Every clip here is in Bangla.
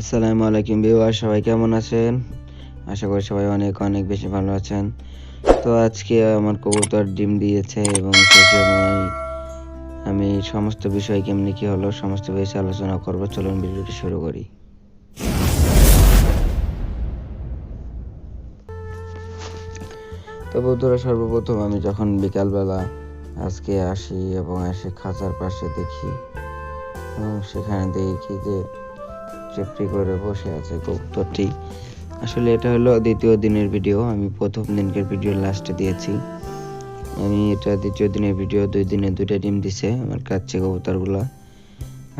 আসসালামু আলাইকুম বিওয়ার সবাই কেমন আছেন? আশা করি সবাই অনেক অনেক বেশি ভালো আছেন। তো আজকে আমার কবুতর ডিম দিয়েছে এবং সে আমি সমস্ত বিষয় কেমনি কি হলো, সমস্ত বিষয়ে আলোচনা করব। চলুন ভিডিওটি শুরু করি। তো বন্ধুরা, সর্বপ্রথম আমি যখন বিকালবেলা আজকে আসি এবং এসে খাঁচার পাশে দেখি, এবং সেখানে দেখি যে চেপটি করে বসে আছে কবুতরটি আসলে এটা হলো দ্বিতীয় দিনের ভিডিও, আমি প্রথম দিনকের ভিডিও লাস্টে দিয়েছি। আমি এটা দ্বিতীয় দিনের ভিডিও, দুই দিনে দুইটা ডিম দিছে আমার কাছে কবুতরগুলো।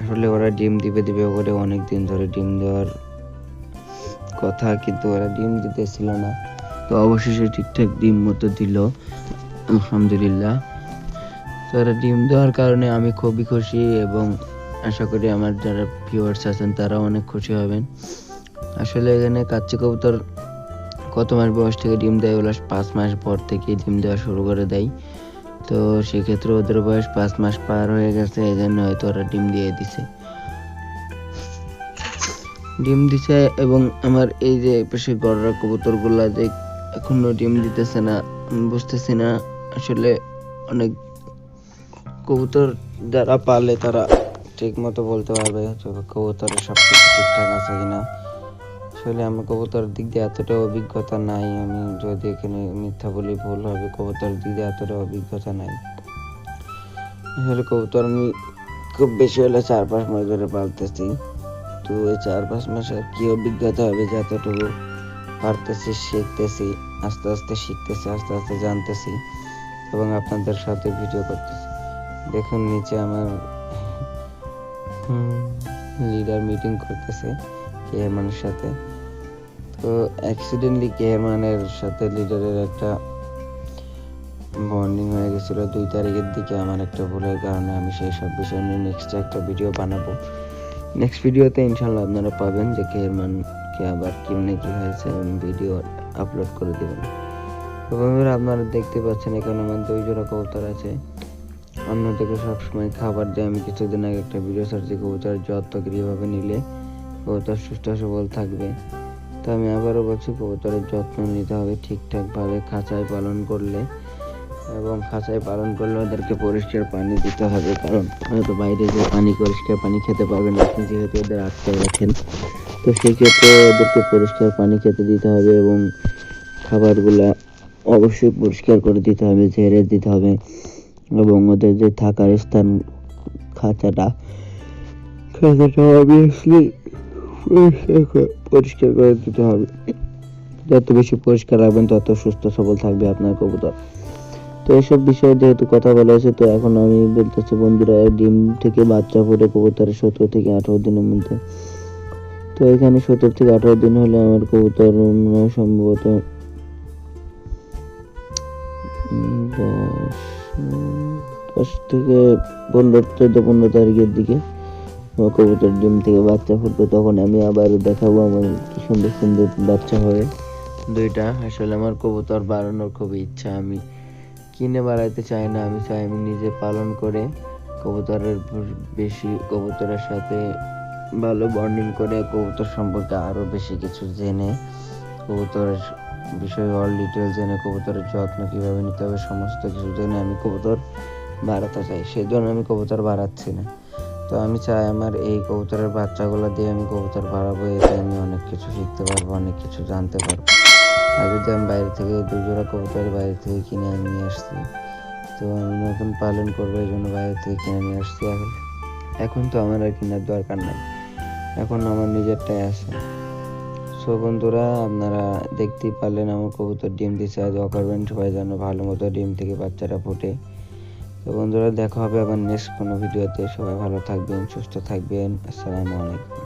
আসলে ওরা ডিম দিবে দিবে করে অনেক দিন ধরে ডিম দেওয়ার কথা, কিন্তু ওরা ডিম দিতেছিল না। তো অবশেষে ঠিকঠাক ডিম মতো দিল, আলহামদুলিল্লাহ। তো ওরা ডিম দেওয়ার কারণে আমি খুবই খুশি এবং আশা করি আমার যারা ভিউয়ার্স আছেন তারাও অনেক খুশি হবেন। আসলে এখানে কাচ্চি কবুতর কত মাস বয়স থেকে ডিম দেয়? ওরা পাঁচ মাস পর থেকে ডিম দেওয়া শুরু করে দেয়। তো সেক্ষেত্রে ওদের বয়স পাঁচ মাস পার হয়ে গেছে এই জন্য হয়তো ওরা ডিম দিয়ে দিছে। ডিম দিছে এবং আমার এই যে পাশে গড়রা কবুতরগুলা যে এখনও ডিম দিতেছে না বুঝতেছি না। আসলে অনেক কবুতর যারা পালে তারা ঠিক মতো বলতে পারবে কবুতরের সব কিছু ঠিকঠাক আছে কিনা। আসলে আমার কবুতরের দিক দিয়ে এতটা অভিজ্ঞতা নাই, আমি যদি এখানে মিথ্যা বলি ভুল হবে, কবুতরের দিক দিয়ে এতটা অভিজ্ঞতা নাই। আসলে কবুতর আমি খুব বেশি হলে চার পাঁচ মাস ধরে পালতেছি। তো এই চার পাঁচ মাস আর কি অভিজ্ঞতা হবে যে এতটুকু পারতেছি, শিখতেছি, আস্তে আস্তে শিখতেছি, আস্তে আস্তে জানতেছি এবং আপনাদের সাথে ভিডিও করতেছি। দেখুন নিচে আমার লিডার মিটিং করতেছে কেয়ারম্যানের সাথে। তো অ্যাক্সিডেন্টলি কেয়ারম্যানের সাথে লিডারের একটা বন্ডিং হয়ে গেছিল। দুই তারিখের দিকে আমার একটা ভুলের কারণে আমি সেই সব বিষয় নিয়ে নেক্সট একটা ভিডিও বানাবো। নেক্সট ভিডিওতে ইনশাল্লাহ আপনারা পাবেন যে কেয়ারম্যানকে আবার কেমনে কি হয়েছে ভিডিও আপলোড করে দেবেন। তো বন্ধুরা, আপনারা দেখতে পাচ্ছেন এখানে আমার দুই জোড়া কবুতর আছে। অন্যদিকে সবসময় খাবার দিয়ে আমি কিছুদিন আগে একটা ভিডিও ছাড়ছি কবুতরের যত্ন কীভাবে নিলে কবুতর সুস্থ সবল থাকবে। তো আমি আবারও বলছি, কবুতরের যত্ন নিতে হবে ঠিকঠাকভাবে, খাঁচায় পালন করলে এবং খাঁচায় পালন করলে ওদেরকে পরিষ্কার পানি দিতে হবে, কারণ হয়তো বাইরে যে পানি, পরিষ্কার পানি খেতে পারবেন না। আপনি যেহেতু ওদের আটকায় রাখেন, তো সেক্ষেত্রে ওদেরকে পরিষ্কার পানি খেতে দিতে হবে এবং খাবারগুলা অবশ্যই পরিষ্কার করে দিতে হবে, ঝেড়ে দিতে হবে। এবং ওদের যে থাকার স্থান খাঁচাটা খাঁচাটা অবভিয়াসলি পরিষ্কার করে দিতে হবে। যত বেশি পরিষ্কার রাখবেন তত সুস্থ সবল থাকবে আপনার কবুতর। তো এসব বিষয়ে যেহেতু কথা বলা হয়েছে তো এখন আমি বলতেছি বন্ধুরা ডিম থেকে বাচ্চা ফুটে কবুতরের সতেরো থেকে আঠারো দিনের মধ্যে। তো এখানে সতেরো থেকে আঠারো দিন হলে আমার কবুতর সম্ভবত দশ দশ থেকে পনেরো, চোদ্দ, পনেরো তারিখের দিকে কবুতর ডিম থেকে বাচ্চা ফুটবে, তখন আমি আবার দেখাবো আমার কি সুন্দর সুন্দর বাচ্চা হবে দুইটা, আসলে আমার কবুতর বাড়ানোর খুবই ইচ্ছা, আমি কিনে বাড়াইতে চাই না, আমি চাই আমি নিজে পালন করে কবুতরের বেশি, কবুতরের সাথে ভালো বন্ডিং করে কবুতর সম্পর্কে আরও বেশি কিছু জেনে কবুতরের বিষয়ে অল ডিটেল জেনে কবুতরের যত্ন কীভাবে নিতে হবে, সমস্ত কিছু জেনে আমি কবুতর বাড়াতে চাই। সেই জন্য আমি কবুতর বাড়াচ্ছি না। তো আমি চাই আমার এই কবুতরের বাচ্চাগুলো দিয়ে আমি কবুতর বাড়াবো এতে আমি অনেক কিছু শিখতে পারব, অনেক কিছু জানতে পারব। আর যদি আমি বাইরে থেকে দুই জোড়া কবুতর বাইরে থেকে কিনে আমি নিয়ে আসছি, তো আমি নতুন পালন করব, এই জন্য বাইরে থেকে কিনে নিয়ে আসছি এখন। এখন তো আমার আর কেনার দরকার নাই। এখন আমার নিজেরটাই আছে। সো বন্ধুরা, আপনারা দেখতেই পারলেন আমার কবুতর ডিম দিছে আজ করবেন সবাই যেন ভালো মতো ডিম থেকে বাচ্চারা ফুটে। তো বন্ধুরা, দেখা হবে আবার নেক্সট কোনো ভিডিওতে সবাই ভালো থাকবেন, সুস্থ থাকবেন। আসসালামু আলাইকুম।